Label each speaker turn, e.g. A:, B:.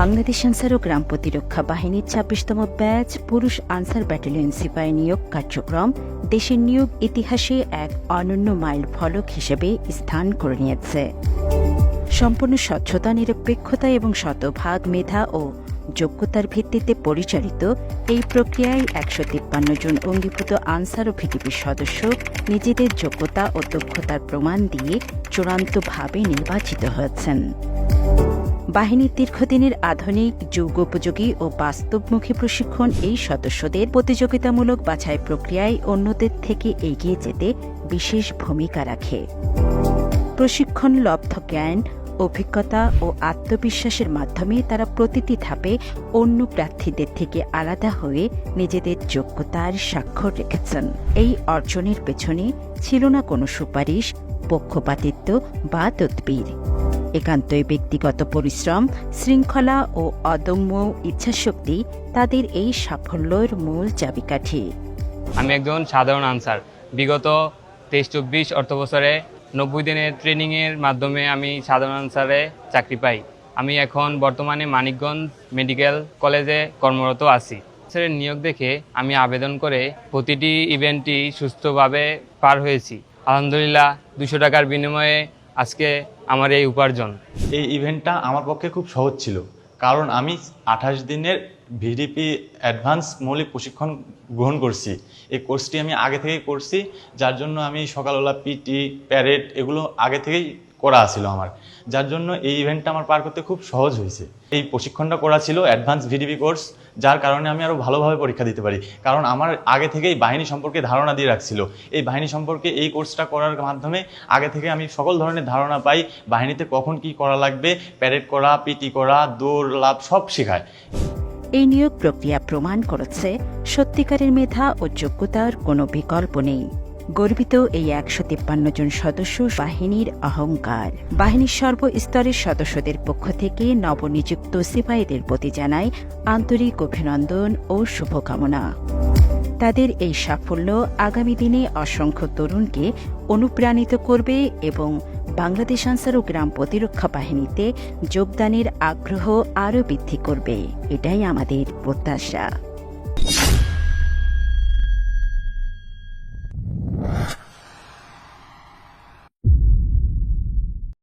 A: বাংলাদেশ আনসার ও গ্রাম প্রতিরক্ষা বাহিনীর ছাব্বিশতম ব্যাচ পুরুষ আনসার ব্যাটালিয়ন সিপাহী নিয়োগ কার্যক্রম দেশের নিয়োগ ইতিহাসে এক অনন্য মাইল ফলক হিসেবে স্থান করে নিয়েছে। সম্পূর্ণ স্বচ্ছতা, নিরপেক্ষতা এবং শতভাগ মেধা ও যোগ্যতার ভিত্তিতে পরিচালিত এই প্রক্রিয়ায় একশো তিপ্পান্ন জন অঙ্গীভূত আনসার ও ভিটিপির সদস্য নিজেদের যোগ্যতা ও দক্ষতার প্রমাণ দিয়ে চূড়ান্তভাবে নির্বাচিত হয়েছেন। বাহিনীর দীর্ঘদিনের আধুনিক, যুগোপযোগী ও বাস্তবমুখী প্রশিক্ষণ এই সদস্যদের প্রতিযোগিতামূলক বাছাই প্রক্রিয়ায় অন্যদের থেকে এগিয়ে যেতে বিশেষ ভূমিকা রাখে। প্রশিক্ষণ লব্ধ জ্ঞান, অভিজ্ঞতা ও আত্মবিশ্বাসের মাধ্যমে তারা প্রতিটি ধাপে অন্য প্রার্থীদের থেকে আলাদা হয়ে নিজেদের যোগ্যতার স্বাক্ষর রেখেছেন। এই অর্জনের পেছনে ছিল না কোনো সুপারিশ, পক্ষপাতিত্ব বা তদবির। একান্তই ব্যক্তিগত পরিশ্রম, শৃঙ্খলা ও অদম্য ইচ্ছাশক্তি তাদের এই সাফল্যের মূল চাবিকাঠি।
B: আমি একজন সাধারণ আনসার। বিগত তেইশ চব্বিশ অর্থ বছরে নব্বই দিনের ট্রেনিংয়ের মাধ্যমে আমি সাধারণ আনসারে চাকরি পাই। আমি এখন বর্তমানে মানিকগঞ্জ মেডিকেল কলেজে কর্মরত আছি। স্যারের নিয়োগ দেখে আমি আবেদন করে প্রতিটি ইভেন্টটি সুস্থভাবে পার হয়েছি। আলহামদুলিল্লাহ, দুশো টাকার বিনিময়ে আজকে আমার এই উপার্জন।
C: এই ইভেন্টটা আমার পক্ষে খুব সহজ ছিল। কারণ আমি আঠাশ দিনের ভিডিপি অ্যাডভান্স মৌলিক প্রশিক্ষণ গ্রহণ করছি। এই কোর্সটি আমি আগে থেকেই করছি, যার জন্য আমি সকালবেলা পিটি প্যারেড এগুলো আগে থেকেই করা ছিল আমার। যার জন্য এই ইভেন্টটা আমার পার করতে খুব সহজ হয়েছে। এই প্রশিক্ষণটা করা ছিল অ্যাডভান্স ভিডিপি কোর্স যার কারণে আমি আরও ভালোভাবে পরীক্ষা দিতে পারি। কারণ আমার আগে থেকেই বাহিনী সম্পর্কে ধারণা দিয়ে রাখছিল। এই বাহিনী সম্পর্কে এই কোর্সটা করার মাধ্যমে আগে থেকে আমি সকল ধরনের ধারণা পাই, বাহিনীতে কখন কি করা লাগবে প্যারেড করা পিটি করা, দৌড় লাভ সব শেখায়।
A: এই নিয়োগ প্রক্রিয়া প্রমাণ করেছে সত্যিকারের মেধা ও যোগ্যতার কোনো বিকল্প নেই। গর্বিত এই একশো তিপ্পান্ন জন সদস্য বাহিনীর অহংকার। বাহিনীর সর্বস্তরের সদস্যদের পক্ষ থেকে নবনিযুক্ত সিপাহীদের প্রতি জানায় আন্তরিক অভিনন্দন ও শুভকামনা। তাদের এই সাফল্য আগামী দিনে অসংখ্য তরুণকে অনুপ্রাণিত করবে এবং বাংলাদেশ আনসার ও গ্রাম প্রতিরক্ষা বাহিনীতে যোগদানের আগ্রহ আরও বৃদ্ধি করবে। এটাই আমাদের প্রত্যাশা।